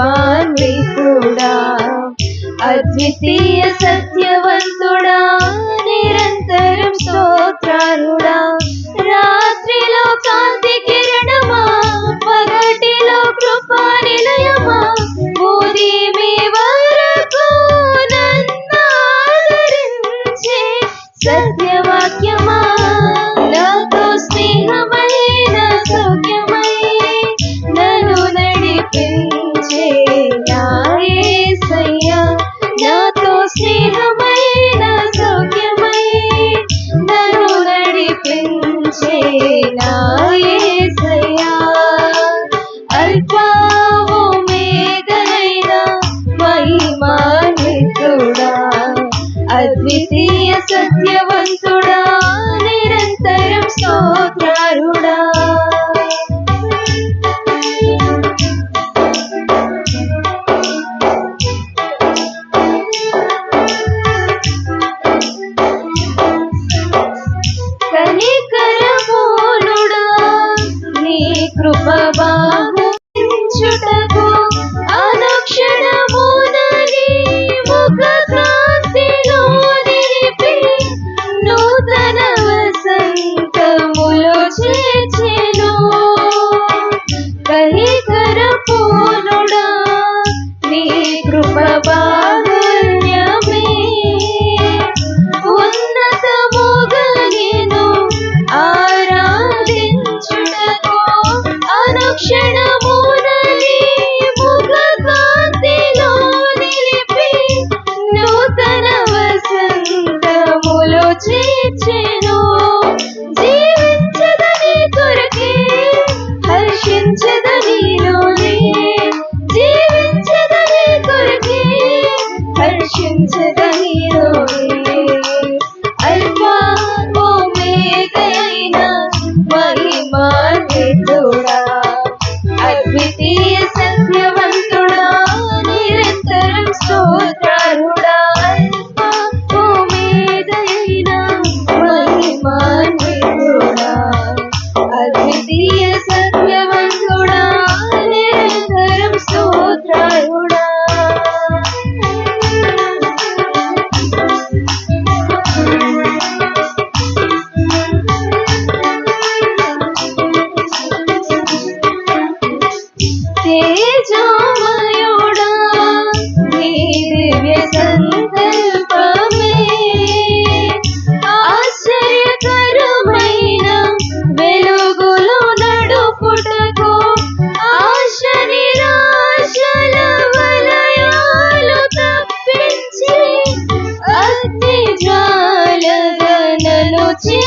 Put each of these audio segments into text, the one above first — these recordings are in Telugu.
దివాన్వితుడా అద్వితీయ సత్యవంతుడా నిరంతరం స్తోత్రాలుడా రాత్రిలో కాంతి కిరణమా పగటిలో కృపా నిలయమా. ఉదయమే వరకు నన్ను సత్యవాక్యమా. ద్వితీయ సత్యవంతుడా నిరంతరం స్తోత్రారుడా. మార్చి ఇచ్చేను జీవించదని కొరకే హర్షించదని లోనే. జీవించదని కొరకే హర్షించదని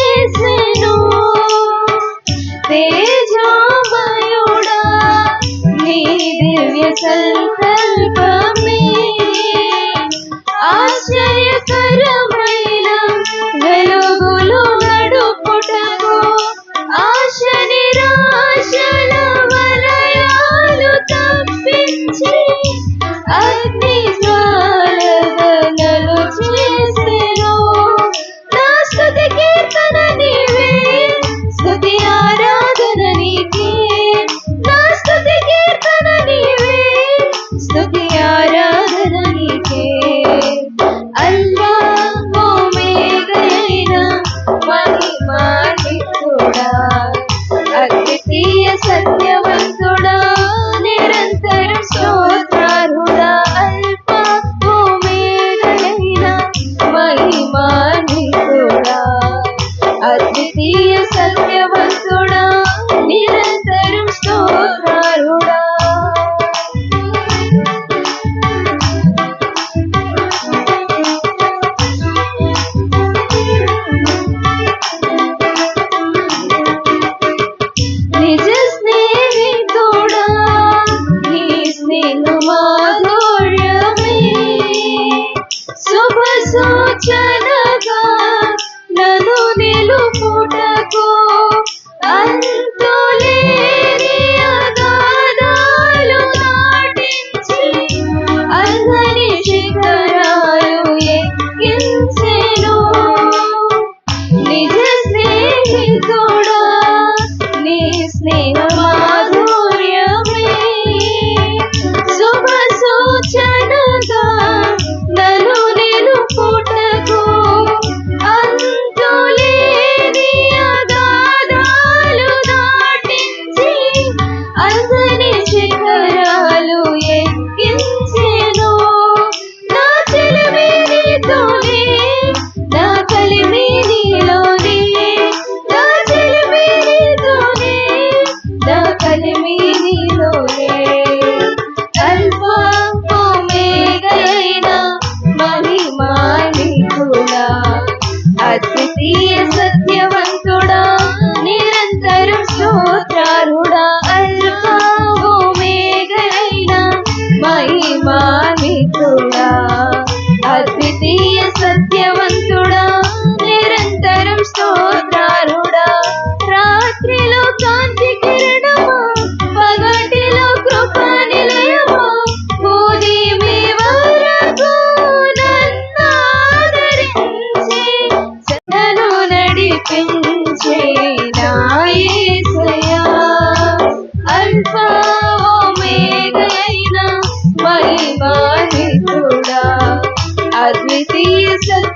చేసెను. తేజామయుడా నీ దివ్య సంకల్ప ఆరాధన నీకే పూటకు